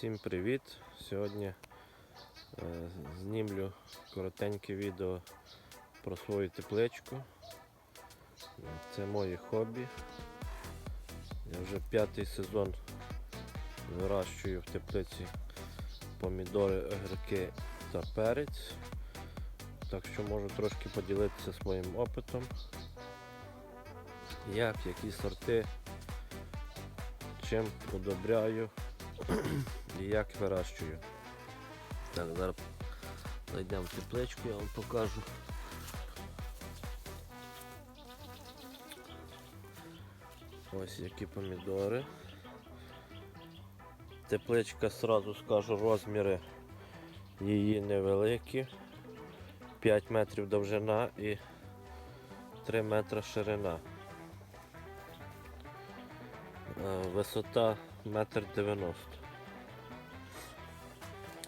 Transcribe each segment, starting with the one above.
Всім привіт! Сьогодні е, знімлю коротеньке відео про свою тепличку. Це моє хобі. Я вже п'ятий сезон вирощую в теплиці помідори, огірки та перець. Так що можу трошки поділитися своїм опитом. Як, які сорти, чим удобряю і як вирощую. Так, зараз зайдемо в тепличку, я вам покажу. Ось які помідори. Тепличка, сразу скажу, розміри її невеликі. 5 метрів довжина і 3 метри ширина. Е, Висота метр дев'яносто.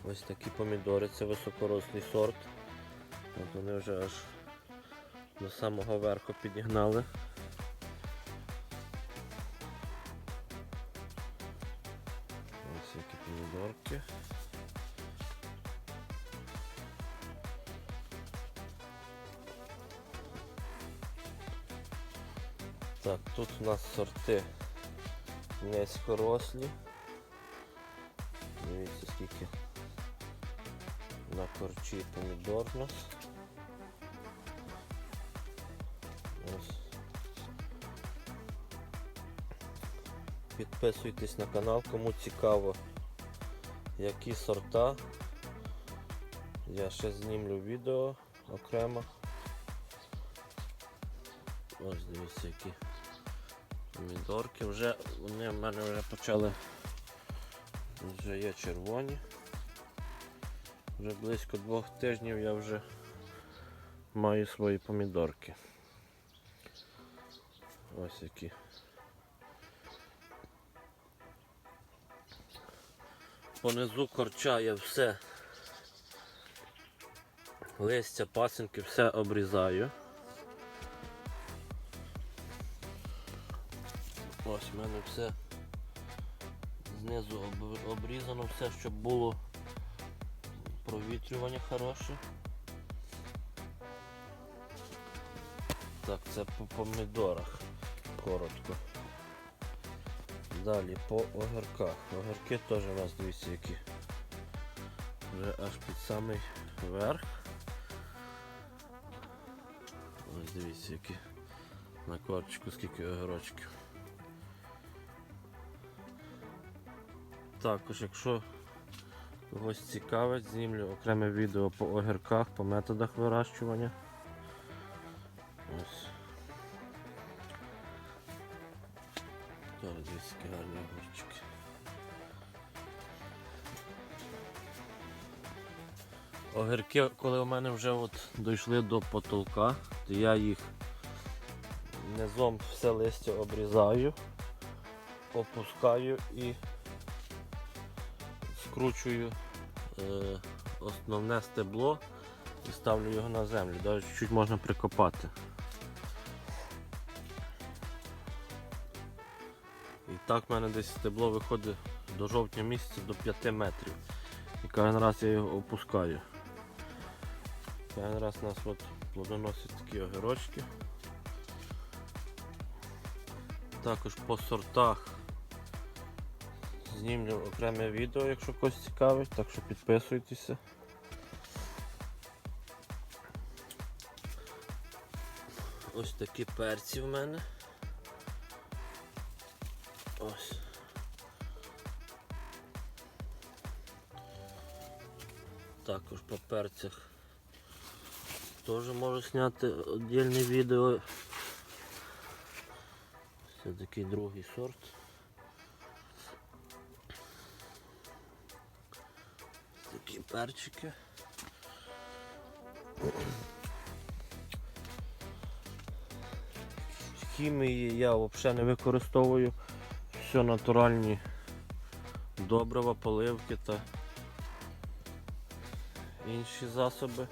Ось такі помідори, це високорослий сорт. От вони вже аж до самого верху підігнали. Ось які помідорки. Так, тут у нас сорти низькорослі. Корчі помідор у нас. Ось. Підписуйтесь на канал, кому цікаво які сорта. Я ще знімлю відео окремо. Ось дивіться які помідорки. Вже вони в мене вже почали вже є червоні. Вже близько двох тижнів я вже маю свої помідорки. Ось які. Понизу корча я все листя, пасинки, все обрізаю. Ось в мене все знизу обрізано, все, щоб було провітрювання хороше. Так, це по помідорах коротко. Далі по огірках. Огірки теж у нас дивіться які. Вже аж під самий верх. Ось дивіться які на корчику скільки огірочків. Також, якщо когось цікавить, знімлю окреме відео по огірках, по методах вирощування. Ось. Дивіться, гарні огірчики. Огірки, коли у мене вже от дійшли до потолка, то я їх низом все листя обрізаю, опускаю і скручую е, основне стебло і ставлю його на землю. Навіть чуть можна прикопати. І так в мене десь стебло виходить до жовтня місяця до 5 метрів. І кожен раз я його опускаю. Кожен раз у нас от плодоносять такі огірочки. Також по сортах знімлю окреме відео, якщо когось цікавить, так що підписуйтеся. Ось такі перці в мене. Ось. Також по перцях теж можу зняти віддільне відео. Це такий другий сорт. Такі перчики. Хімії я взагалі не використовую. Все натуральні добрива, поливки та інші засоби.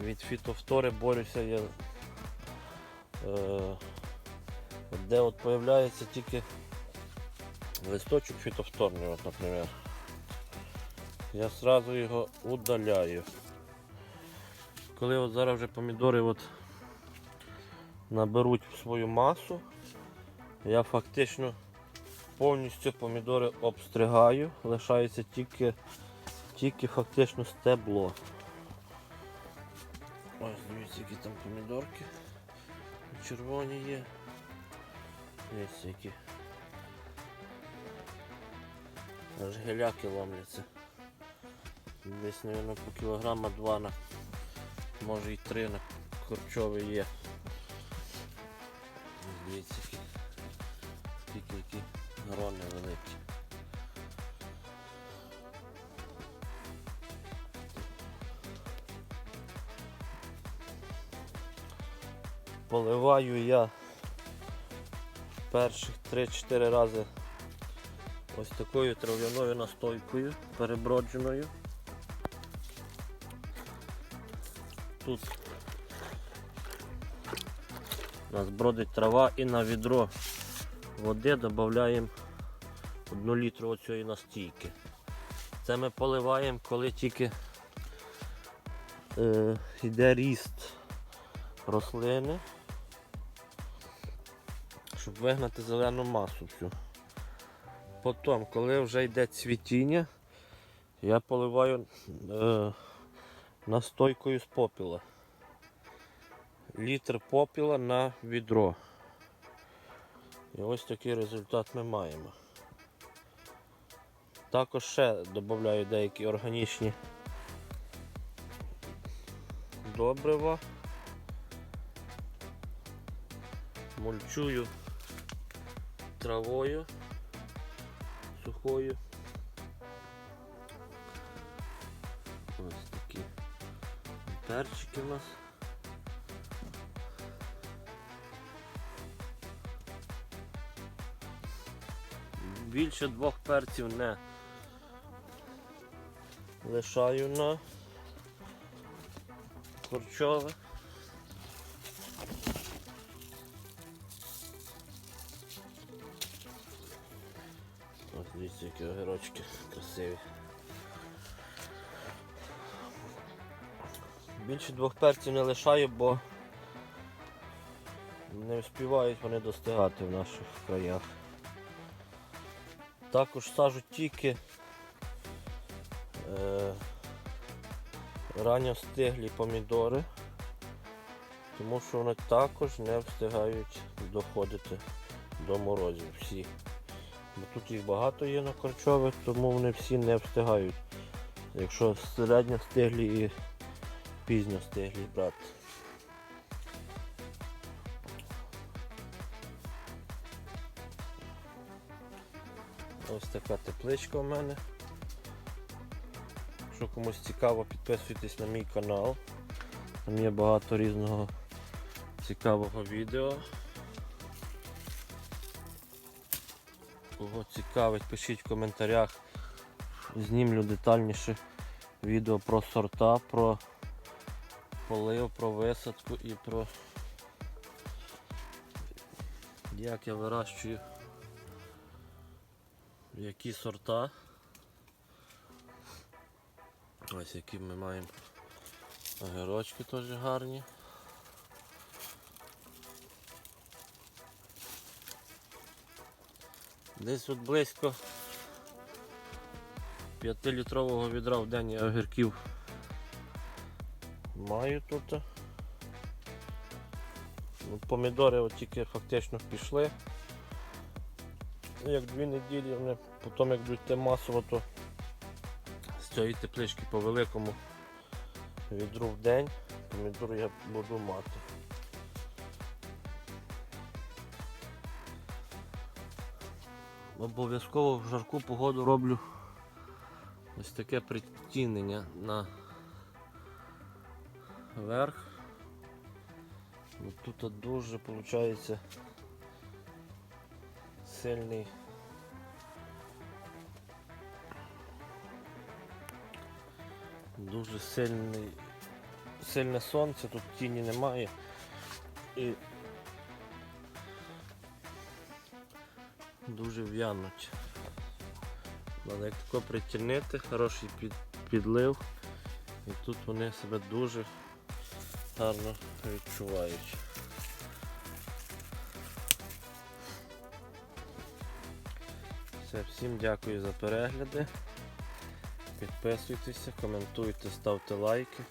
Від фітофтори борюся я. Е, де от появляється тільки Листочок фітофторний, от, наприклад. Я сразу його удаляю. Коли от зараз вже помідори от наберуть свою масу, я фактично повністю помідори обстригаю, лишається тільки, тільки фактично стебло. Ось дивіться, які там помідорки. Червоні є. Дивіться, які. Аж геляки ломляться. Десь, мабуть, по кілограма два на може і три на корчовий є. Дивіться, скільки які грони великі. Поливаю я перших 3-4 рази ось такою трав'яною настойкою перебродженою. Тут у нас бродить трава і на відро води додаємо 1 літру оцієї настійки. Це ми поливаємо, коли тільки е, йде ріст рослини, щоб вигнати зелену масу всю. Потім, коли вже йде цвітіння, я поливаю е, настойкою з попіла. Літр попіла на відро. І ось такий результат ми маємо. Також ще додаю деякі органічні добрива. Мульчую травою сухою. Перчики у нас. Більше двох перців не лишаю на корчове. Ось дивіться, які огірочки красиві. Більше двох перців не лишаю, бо не вспівають вони достигати в наших краях. Також сажу тільки е, ранньо стиглі помідори, тому що вони також не встигають доходити до морозів всі. Бо тут їх багато є на корчових, тому вони всі не встигають. Якщо середньо стиглі і пізньо стиглі брати. Ось така тепличка у мене. Якщо комусь цікаво, підписуйтесь на мій канал. Там є багато різного цікавого відео. Кого цікавить, пишіть в коментарях. Знімлю детальніше відео про сорта, про полив, про висадку і про як я вирощую які сорта. Ось які ми маємо огірочки теж гарні. Десь от близько 5-літрового відра в день огірків маю тут. Ну, помідори от тільки фактично пішли. Ну, Як дві неділі вони потім як будуть масово, то з цієї теплички по великому відру в день помідор я буду мати. Обов'язково в жарку погоду роблю ось таке притінення на верх. Ну, Тут дуже виходить сильний дуже сильний сильне сонце, тут тіні немає і дуже в'януть. Але як тако притягнити, хороший під, підлив. І тут вони себе дуже гарно відчувають. Все, всім дякую за перегляди. Підписуйтеся, коментуйте, ставте лайки.